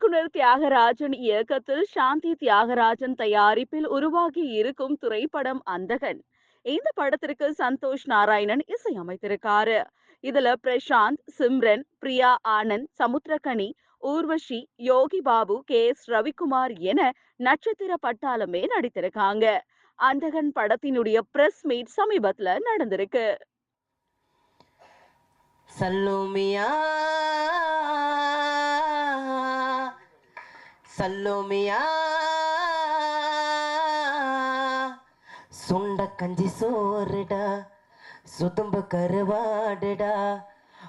இயக்குனர் தியாகராஜன் இயக்கத்தில் சாந்தி தியாகராஜன் தயாரிப்பில் உருவாகி இருக்கும் திரைப்படம் அந்தகன். இந்த படத்திற்கு சந்தோஷ் நாராயணன் இசையமைத்திருக்காரு. இதுல பிரசாந்த் சிம்ரன் பிரியா ஆனந்த் சமுத்திரகனி ஊர்வஷி யோகி பாபு கே எஸ் ரவிக்குமார் என நட்சத்திர பட்டாளமே நடித்திருக்காங்க. அந்தகன் படத்தினுடைய பிரஸ் மீட் சமீபத்துல நடந்திருக்கு. சல்லோமியா சல்லோமியா. சுண்ட கஞ்சி சோறுடா சுதும்பு கருவாடுடா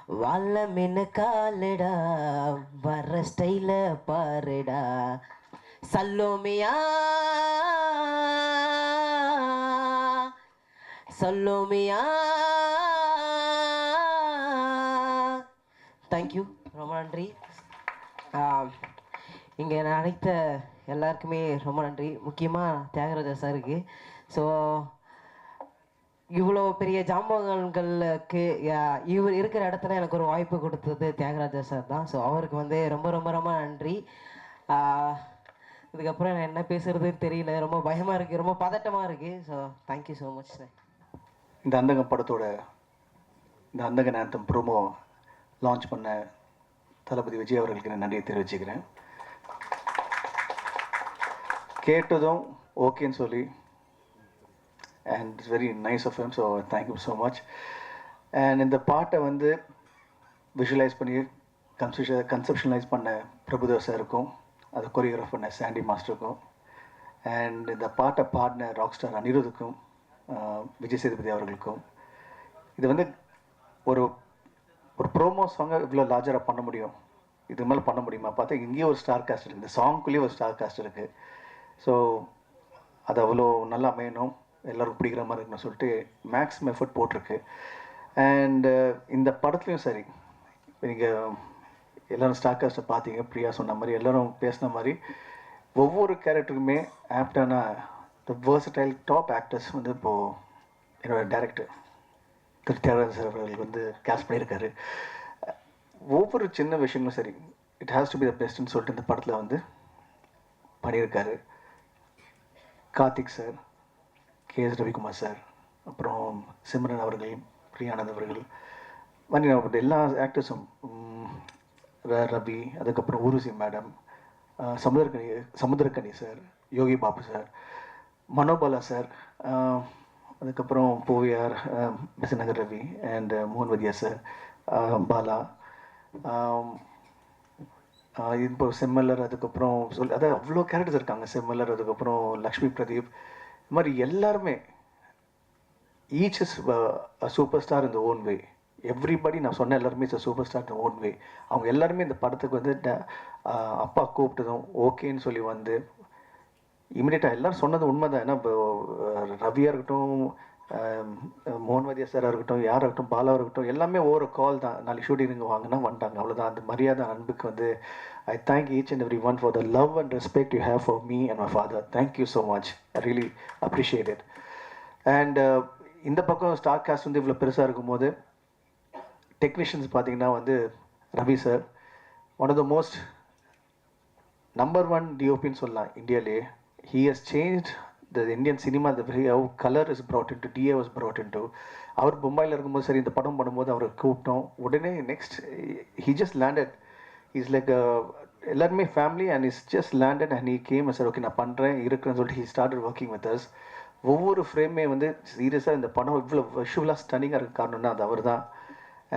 வல்ல மின்னு காலுடா வர ஸ்டைல பாருடா. சல்லோமியா. சல்லோமியா. தேங்க்யூ ரொம்ப நன்றி. இங்கே அழைத்த எல்லாருக்குமே ரொம்ப நன்றி. முக்கியமாக தியாகராஜா சாருக்கு. ஸோ இவ்வளோ பெரிய ஜாம்பவான்களுக்கு இவர் இருக்கிற இடத்துல எனக்கு ஒரு வாய்ப்பு கொடுத்தது தியாகராஜா சார் தான். ஸோ அவருக்கு வந்து ரொம்ப ரொம்ப ரொம்ப நன்றி. இதுக்கப்புறம் நான் என்ன பேசுகிறதுன்னு தெரியல. ரொம்ப பயமாக இருக்குது ரொம்ப பதட்டமாக இருக்குது so thank you so much sir இந்த அந்தகம் படத்தோட இந்த அந்தகன் நேரத்தம் ப்ரோமோ லான்ச் பண்ண தளபதி விஜய் அவர்களுக்கு நான் நன்றியை தெரிவிச்சுக்கிறேன். கேட்டதும் ஓகேன்னு சொல்லி and it's very nice of him so thank you so much and இந்த பாட்டை வந்து விஷுவலைஸ் பண்ணி கன்செப்ஷ கன்செப்ஷனலைஸ் பண்ண பிரபுதேவ் சாருக்கும் அதை கொரியோகிராஃப் பண்ண சாண்டி மாஸ்டருக்கும் அண்ட் இந்த பாட்டை பாடின ராக் ஸ்டார் அனிருதுக்கும் விஜய் சேதுபதி அவர்களுக்கும் இது வந்து ஒரு ஒரு ப்ரோமோ சாங்கை இவ்வளோ லார்ஜராக பண்ண முடியும். இது மேலே பண்ண முடியுமா? பார்த்தா இங்கேயும் ஒரு ஸ்டார் காஸ்ட் இருக்குது இந்த சாங்க்குள்ளேயே ஒரு ஸ்டார் காஸ்ட் இருக்குது ஸோ அது அவ்வளோ நல்லா அமையணும். எல்லோரும் பிடிக்கிற மாதிரி இருக்கணும்னு சொல்லிட்டு மேக்ஸிமம் எஃபர்ட் போட்டிருக்கு. அண்ட் uh, இந்த படத்துலையும் சரி. நீங்கள் எல்லோரும் ஸ்டார் காஸ்ட்டை பார்த்தீங்க பிரியா சொன்ன மாதிரி எல்லோரும் பேசின மாதிரி ஒவ்வொரு கேரக்டருக்குமே ஆப்டான த வேர்சடைல் டாப் ஆக்டர்ஸ் வந்து இப்போது என்னோடய டேரக்டர் திரு. தியாகராஜன் சார் அவர்கள் வந்து கேஸ்ட் பண்ணியிருக்காரு. ஒவ்வொரு சின்ன விஷயங்களும் சரி it has to be the பெஸ்ட்னு சொல்லிட்டு இந்த படத்தில் வந்து பண்ணியிருக்காரு. Karthik sir K S Ravikumar sir அப்புறம் சிம்ரன் அவர்கள் பிரியானந்த் அவர்கள் வண்டி நான் எல்லா ஆக்டர்ஸும் ரவி அதுக்கப்புறம் Urvashi madam Samuthirakani Samuthirakani sir Yogi Babu sir Manobala sir அதுக்கப்புறம் பூவியார் பிசநகர் ரவி அண்ட் மோகன்வதியா சார் பாலா இப்போ செம்மலர் அதுக்கப்புறம் சொல் அதான் அவ்வளோ கேரக்டர்ஸ் இருக்காங்க. செம்மலர் அதுக்கப்புறம் லக்ஷ்மி பிரதீப். இது மாதிரி எல்லாருமே ஈச் இஸ் சூப்பர் ஸ்டார் இந்த ஓன் வே எவ்ரிபடி நான் சொன்ன எல்லாருமே இஸ் சூப்பர் ஸ்டார் இந்த ஓன் வே அவங்க எல்லாருமே இந்த படத்துக்கு வந்து ட- அப்பா கூப்பிட்டதும் ஓகேன்னு சொல்லி வந்து இமீடியட்டாக எல்லாரும் சொன்னது உண்மை தான் ஏன்னா இப்போ ரவியாக இருக்கட்டும் ஆஹ், மோகன்வதியா சாராக இருக்கட்டும் யாராக இருக்கட்டும் பாலாக இருக்கட்டும் எல்லாமே ஒவ்வொரு கால் தான். நாளைக்கு ஷூட்டிங் இங்கே வாங்கினா வந்துட்டாங்க. அவ்வளோதான் அந்த மரியாதை அன்புக்கு வந்து I thank each and every one for the love and respect you have for me and my father thank you so much I really appreciate it and இந்த பக்கம் ஸ்டார் காஸ்ட் வந்து இவ்வளோ பெருசாக இருக்கும்போது டெக்னீஷியன்ஸ் பார்த்தீங்கன்னா வந்து Ravi sir one of the most number one டிஓபின்னு சொல்லலாம். இந்தியாலே he has change the Indian cinema the very how colour is brought in to D A was in to மும்பையில் இருக்கும்போது சரி இந்த படம் பண்ணும்போது அவரை கூப்பிட்டோம். உடனே next he just landed is like எல்லாருமே family and is just landed and he came sir okay நான் பண்ணுறேன் இருக்கிறேன்னு சொல்லிட்டு he started working with us ஒவ்வொரு ஃப்ரேமே வந்து சீரியஸாக இந்த படம் இவ்வளோ விஷுவலாக ஸ்டனிங்காக இருக்க காரணம்னா அது அவர் தான்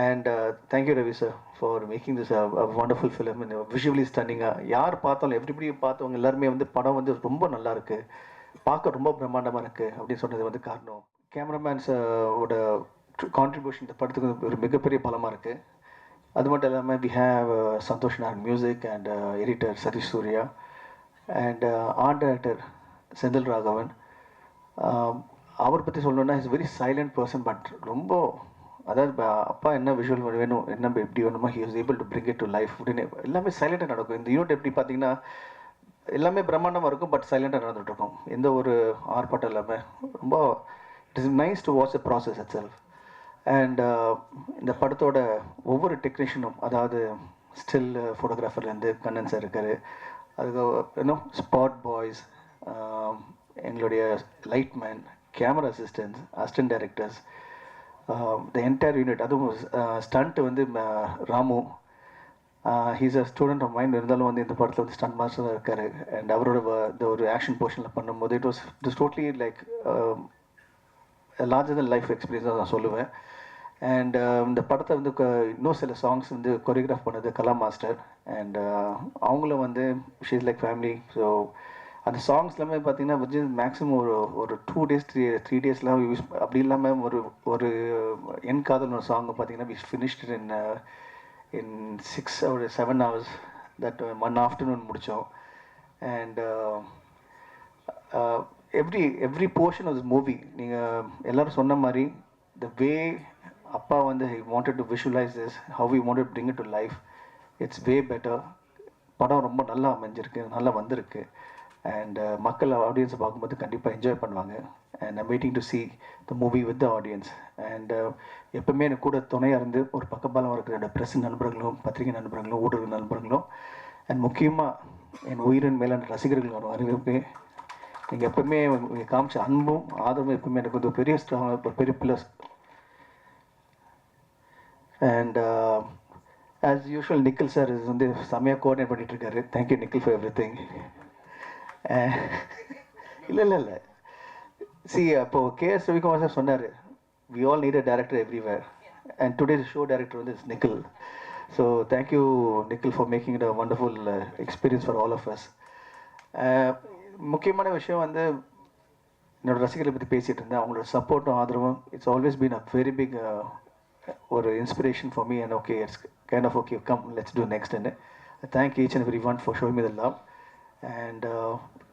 and thank you Ravi sir for making this wonderful film visually ஸ்டன்னிங்காக யார் பார்த்தாலும் எவ்ரிபடி பார்த்தவங்க எல்லாருமே வந்து படம் வந்து ரொம்ப நல்லா இருக்குது பார்க்க ரொம்ப பிரம்மாண்டமாக இருக்குது அப்படின்னு சொன்னது வந்து காரணம். கேமராமேன்ஸோட கான்ட்ரிபியூஷன் இந்த படத்துக்கு ஒரு மிகப்பெரிய பலமாக இருக்குது அது மட்டும் இல்லாமல் வி ஹேவ் சந்தோஷ் நார் music and editor Sathish Suriya and art director Senthil Raghavan. அவர் பற்றி சொல்லணும்னா is very silent person but ரொம்ப அதாவது அப்பா என்ன விஷுவல் வேணும் என்ன எப்படி வேணுமோ he was able to bring it to life அப்படின்னு எல்லாமே சைலண்டாக நடக்கும். இந்த யூனிட் எப்படி பார்த்தீங்கன்னா எல்லாமே பிரம்மாண்டமாக இருக்கும் பட் சைலண்டாக நடந்துகிட்ருக்கும் எந்த ஒரு ஆர்ப்பாட்டம் இல்லாமல் ரொம்ப it is nice to watch a process itself and இந்த படத்தோட ஒவ்வொரு டெக்னீஷியனும் அதாவது ஸ்டில் ஃபோட்டோகிராஃபர்லேருந்து கண்ணன் சார் இருக்கார். அதுக்கு இன்னும் ஸ்பாட் பாய்ஸ் எங்களுடைய light man camera assistants assistant directors the entire unit அதுவும் uh, ஸ்டண்ட் வந்து ம- Ramu he's a student of mind இருந்தாலும் வந்து இந்த படத்தில் வந்து ஸ்டன் மாஸ்டர் இருக்காரு. அண்ட் அவரோட இந்த ஒரு ஆக்ஷன் போர்ஷனில் பண்ணும்போது it was it totally like larger than life எக்ஸ்பீரியன்ஸாக நான் சொல்லுவேன். அண்ட் um, இந்த படத்தை வந்து இன்னும் சில சாங்ஸ் வந்து கொரியோகிராஃப் பண்ணது கலா மாஸ்டர் அண்ட் uh, அவங்களும் வந்து ஷீஸ் லைக் ஃபேமிலி ஸோ அந்த சாங்ஸ் எல்லாமே பார்த்தீங்கன்னா வந்து மேக்ஸிமம் ஒரு ஒரு டூ டேஸ் த்ரீ த்ரீ டேஸ்லாம் யூஸ் அப்படி இல்லாமல் ஒரு ஒரு என் காதல் ஒரு சாங் பார்த்தீங்கன்னா we finished in in six ஒரு seven hours that one afternoon முடித்தோம் and every every portion of movie நீங்கள் எல்லாரும் சொன்ன மாதிரி த வே அப்பா வந்து he wanted to visualise this how you wanted bring it to life it's way better படம் ரொம்ப நல்லா அமைஞ்சிருக்கு நல்லா வந்திருக்கு. அண்ட் uh, மக்கள் ஆடியன்ஸை பார்க்கும்போது கண்டிப்பாக என்ஜாய் பண்ணுவாங்க. And I'm waiting to see the movie with the audience and எப்பவுமே எனக்கு கூட துணையாக இருந்து ஒரு பக்கபாலம் இருக்கிற ப்ரெஸ் நண்பர்களும் பத்திரிகை நண்பர்களும் ஊடக நண்பர்களும் அண்ட் முக்கியமாக என் உயிரின் மேலான ரசிகர்களோட வரவேற்பு நீங்கள் எப்பவுமே நீங்கள் காமிச்ச அன்பும் ஆதரவும் எப்பவுமே எனக்கு வந்து ஒரு பெரிய ஸ்ட்ராங் ஒரு பெரிய pillars and as usual Nikhil sir இது வந்து செம்மையாக coordinate பண்ணிகிட்ருக்காரு thank you Nikhil for everything இல்லை இல்லை இல்லை. சி அப்போ கேஎஸ் ரவிக்குமார் சார் சொன்னார் we all need a director everywhere and today show director வந்து is Nikhil so thank you Nikhil for making it a wonderful experience for all of us முக்கியமான விஷயம் வந்து என்னோட ரசிகர்களை பற்றி பேசிகிட்டு இருந்தேன். அவங்களோட சப்போர்ட்டும் ஆதரவும் it's always been a very big ஒரு inspiration for me and okay it's kind of okay come let's do next thank each and every one for showing me the love and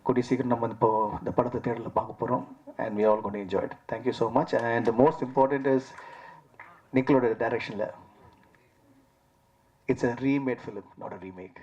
கூடிய சீக்கிரம் நம்ம இப்போ இந்த படத்தை தேடலில் பார்க்க போகிறோம் அண்ட் வி ஆல் கொண்டு enjoyed thank you so much and most important is நிக்கலோட டைரக்ஷனில் it's a remade film not a remake